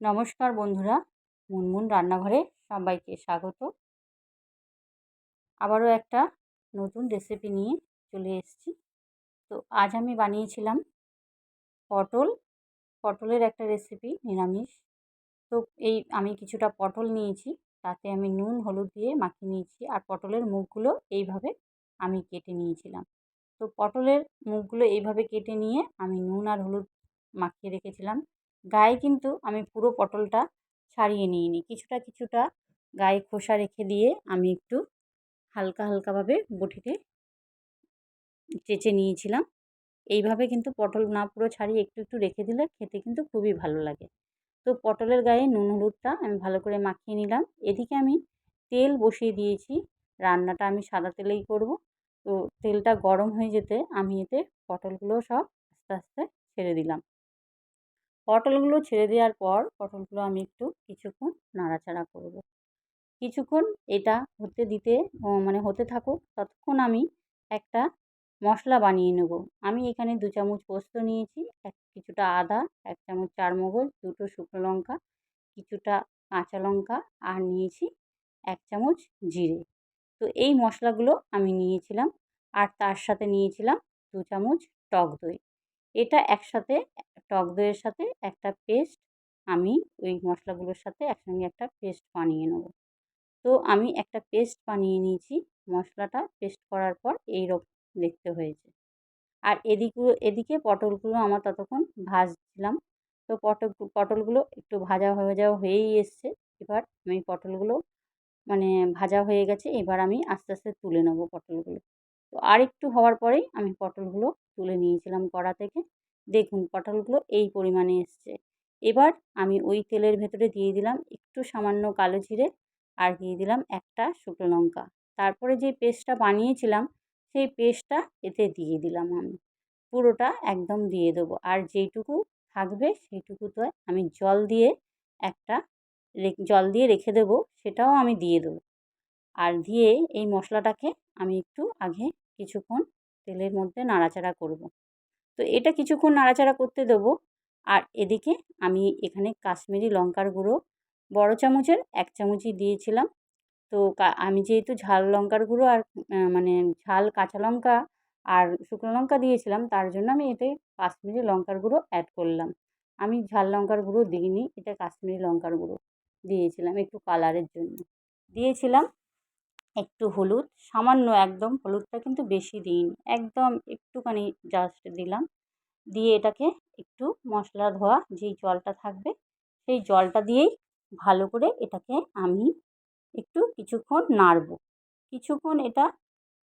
নমস্কার বন্ধুরা, মুনমুন রান্নাঘরে সবাইকে স্বাগত। আবারও একটা নতুন রেসিপি নিয়ে চলে এসেছি। তো আজ আমি বানিয়েছিলাম পটল। পটলের একটা রেসিপি নিরামিষ। তো এই আমি কিছুটা পটল নিয়েছি, তাতে আমি নুন, হলুদ দিয়ে মাখিয়ে নিয়েছি আর পটলের মুখগুলো এইভাবে আমি কেটে নিয়েছিলাম। তো পটলের মুখগুলো এইভাবে কেটে নিয়ে আমি নুন আর হলুদ মাখিয়ে রেখেছিলাম। গায়ে কিন্তু আমি পুরো পটলটা ছাড়িয়ে নিইনি। কিছুটা কিছুটা গায়ে খোসা রেখে দিয়ে আমি একটু হালকা, হালকাভাবে বটিতে চেঁচে নিয়েছিলাম। এইভাবে কিন্তু পটল না পুরো ছাড়িয়ে একটু একটু রেখে দিলে খেতে কিন্তু খুবই ভালো লাগে। তো পটলের গায়ে নুন, হলুদটা আমি ভালো করে মাখিয়ে নিলাম। এদিকে আমি তেল বসিয়ে দিয়েছি। রান্নাটা আমি সাদা তেলেই করব। তো তেলটা গরম হয়ে যেতে আমি এতে পটলগুলো সব আস্তে আস্তে ছেড়ে দিলাম। পটলগুলো ছেড়ে দেওয়ার পর পটলগুলো আমি একটু কিছুক্ষণ নাড়াচাড়া করব। কিছুক্ষণ এটা হতে দিতে মানে হতে থাকুক, ততক্ষণ আমি একটা মশলা বানিয়ে নেব। আমি এখানে দু চামচ পোস্ত নিয়েছি, এক কিছুটা আদা, এক চামচ চারমগজ, দুটো শুকনো লঙ্কা, কিছুটা কাঁচা লঙ্কা আর নিয়েছি এক চামচ জিরে। তো এই মশলাগুলো আমি নিয়েছিলাম আর তার সাথে নিয়েছিলাম দু চামচ টক দই। এটা একসাথে টক দইয়ের সাথে একটা পেস্ট আমি ওই মশলাগুলোর সাথে একসঙ্গে একটা পেস্ট বানিয়ে নেব। তো আমি একটা পেস্ট বানিয়ে নিয়েছি, মশলাটা পেস্ট করার পর এই রকম দেখতে হয়েছে। আর এদিকগুলো, এদিকে পটলগুলো আমার ততক্ষণ ভাজছিলাম। তো পটল, পটলগুলো একটু ভাজা ভাজা হয়েই এসছে। এবার আমি পটলগুলো মানে ভাজা হয়ে গেছে, এবার আমি আস্তে আস্তে তুলে নেব পটলগুলো। তো আর একটু হওয়ার পরেই আমি পটলগুলো তুলে নিয়েছিলাম কড়া থেকে। দেখুন পটলগুলো এই পরিমাণে এসছে। এবার আমি ওই তেলের ভেতরে দিয়ে দিলাম একটু সামান্য কালো জিরে আর দিয়ে দিলাম একটা শুকনো লঙ্কা। তারপরে যে পেস্টটা বানিয়েছিলাম সেই পেস্টটা এতে দিয়ে দিলাম আমি। পুরোটা একদম দিয়ে দেবো। আর যেইটুকু থাকবে সেইটুকুতে আমি জল দিয়ে একটা জল দিয়ে রেখে দেবো সেটাও আমি দিয়ে দেবো। আর দিয়ে এই মশলাটাকে আমি একটু আগে কিছুক্ষণ তেলের মধ্যে নাড়াচাড়া করব। তো এটা কিছুক্ষণ নাড়াচাড়া করতে দেবো। আর এদিকে আমি এখানে কাশ্মীরি লঙ্কার গুঁড়ো, বড় চামচের এক চামচই দিয়েছিলাম। তো আমি যেহেতু ঝাল লঙ্কার গুঁড়ো আর মানে ঝাল কাঁচা লঙ্কা আর শুকনো লঙ্কা দিয়েছিলাম, তার জন্য আমি এতে কাশ্মীরি লঙ্কার গুঁড়ো অ্যাড করলাম। আমি ঝাল লঙ্কার গুঁড়ো দিইনি, এটা কাশ্মীরি লঙ্কার গুঁড়ো দিয়েছিলাম একটু কালারের জন্য। দিয়েছিলাম একটু হলুদ, সামান্য একদম হলুদটা কিন্তু বেশি দিইনি। একদম একটুখানি জাস্ট দিলাম। দিয়ে এটাকে একটু মশলা ধোয়া যেই জলটা থাকবে, সেই জলটা দিয়েই ভালো করে এটাকে আমি একটু কিছুক্ষণ নাড়ব। কিছুক্ষণ এটা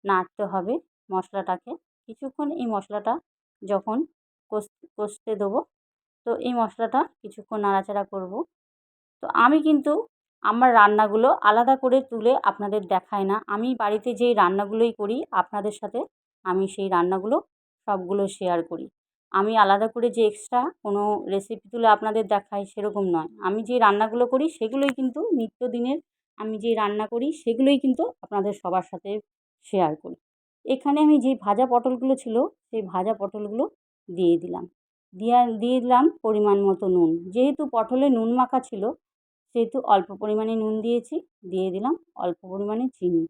নাড়তে হবে মশলাটাকে। কিছুক্ষণ এই মশলাটা যখন কষতে দেবো, তো এই মশলাটা কিছুক্ষণ নাড়াচাড়া করব। তো আমি কিন্তু আমার রান্নাগুলো আলাদা করে তুলে আপনাদের দেখায় না। আমি বাড়িতে যেই রান্নাগুলোই করি, আপনাদের সাথে আমি সেই রান্নাগুলো সবগুলো শেয়ার করি। আমি আলাদা করে যে এক্সট্রা কোনো রেসিপি তুলে আপনাদের দেখাই সেরকম নয়। আমি যে রান্নাগুলো করি, সেগুলোই কিন্তু নিত্যদিনের আমি যে রান্না করি, সেগুলোই কিন্তু আপনাদের সবার সাথে শেয়ার করি। এখানে আমি যে ভাজা পটলগুলো ছিল, সেই ভাজা পটলগুলো দিয়ে দিলাম। দিয়া, দিয়ে দিলাম পরিমাণ মতো নুন। যেহেতু পটলে নুন মাখা ছিল সেহেতু অল্প পরিমাণে নুন দিয়েছি, দিয়ে দিলাম অল্প পরিমাণে চিনি।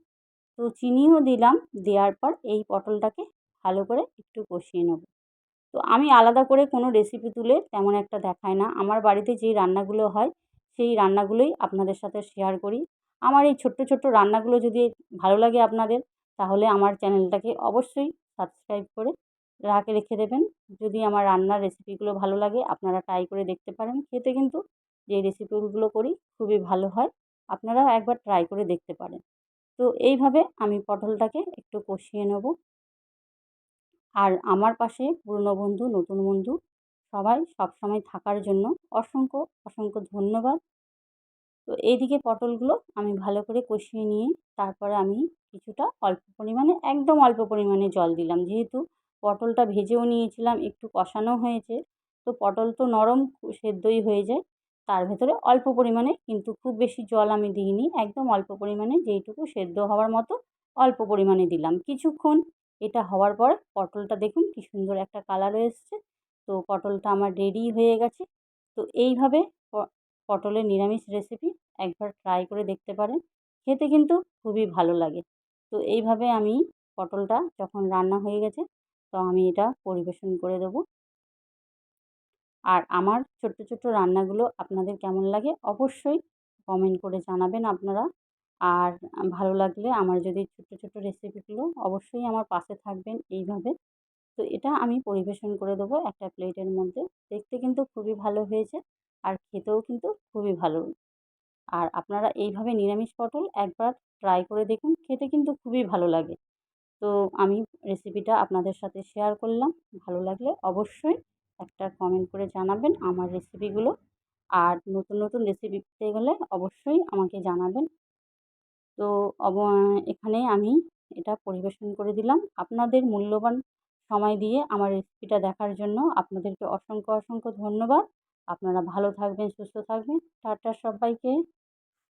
তো চিনিও দিলাম, দেওয়ার পর এই পটলটাকে ভালো করে একটু কষিয়ে নেব। তো আমি আলাদা করে কোনো রেসিপি তুলে তেমন একটা দেখাই না। আমার বাড়িতে যেই রান্নাগুলো হয়, সেই রান্নাগুলোই আপনাদের সাথে শেয়ার করি। আমার এই ছোট্ট ছোট্ট রান্নাগুলো যদি ভালো লাগে আপনাদের, তাহলে আমার চ্যানেলটাকে অবশ্যই সাবস্ক্রাইব করে রাখে, রেখে দেবেন। যদি আমার রান্নার রেসিপিগুলো ভালো লাগে, আপনারা ট্রাই করে দেখতে পারেন। খেতে কিন্তু যে রেসিপিগুলো করি খুবই ভালো হয়। আপনারাও একবার ট্রাই করে দেখতে পারেন। তো এইভাবে আমি পটলটাকে একটু কষিয়ে নেব। আর আমার পাশে পুরনো বন্ধু, নতুন বন্ধু সবাই সবসময় থাকার জন্য অসংখ্য অসংখ্য ধন্যবাদ। তো এইদিকে পটলগুলো আমি ভালো করে কষিয়ে নিয়ে তারপরে আমি কিছুটা অল্প পরিমাণে, একদম অল্প পরিমাণে জল দিলাম। যেহেতু পটলটা ভেজেও নিয়েছিলাম, একটু কষানো হয়েছে, তো পটল তো নরম, সেদ্ধই হয়ে যায়। তার ভেতরে অল্প পরিমাণে, কিন্তু খুব বেশি জল আমি দিইনি। একদম অল্প পরিমাণে, যেইটুকু সেদ্ধ হওয়ার মতো অল্প পরিমাণে দিলাম। কিছুক্ষণ এটা হওয়ার পর পটলটা দেখুন কী সুন্দর একটা কালারও এসছে। তো পটলটা আমার রেডি হয়ে গেছে। তো এইভাবে পটলের নিরামিষ রেসিপি একবার ট্রাই করে দেখতে পারেন। খেতে কিন্তু খুবই ভালো লাগে। তো এইভাবে আমি পটলটা যখন রান্না হয়ে গেছে, তো আমি এটা পরিবেশন করে দেবো। আর আমার ছোট্ট ছোট্ট রান্নাগুলো আপনাদের কেমন লাগে অবশ্যই কমেন্ট করে জানাবেন আপনারা। আর ভালো লাগলে আমার যদি ছোট্ট ছোট্ট রেসিপিগুলো অবশ্যই আমার পাশে থাকবেন এইভাবে। তো এটা আমি পরিবেশন করে দেবো একটা প্লেটের মধ্যে। দেখতে কিন্তু খুবই ভালো হয়েছে আর খেতেও কিন্তু খুবই ভালো। আর আপনারা এইভাবে নিরামিষ পটল একবার ট্রাই করে দেখুন, খেতে কিন্তু খুবই ভালো লাগে। তো আমি রেসিপিটা আপনাদের সাথে শেয়ার করলাম, ভালো লাগলে অবশ্যই একটা কমেন্ট করে জানাবেন আমার রেসিপিগুলো আর নতুন নতুন রেসিপি পেতে গেলে অবশ্যই আমাকে জানাবেন। তো অব, এখানে আমি এটা পরিবেশন করে দিলাম। আপনাদের মূল্যবান সময় দিয়ে আমার রেসিপিটা দেখার জন্য আপনাদেরকে অসংখ্য অসংখ্য ধন্যবাদ। আপনারা ভালো থাকবেন, সুস্থ থাকবেন। টাটা সবাইকে।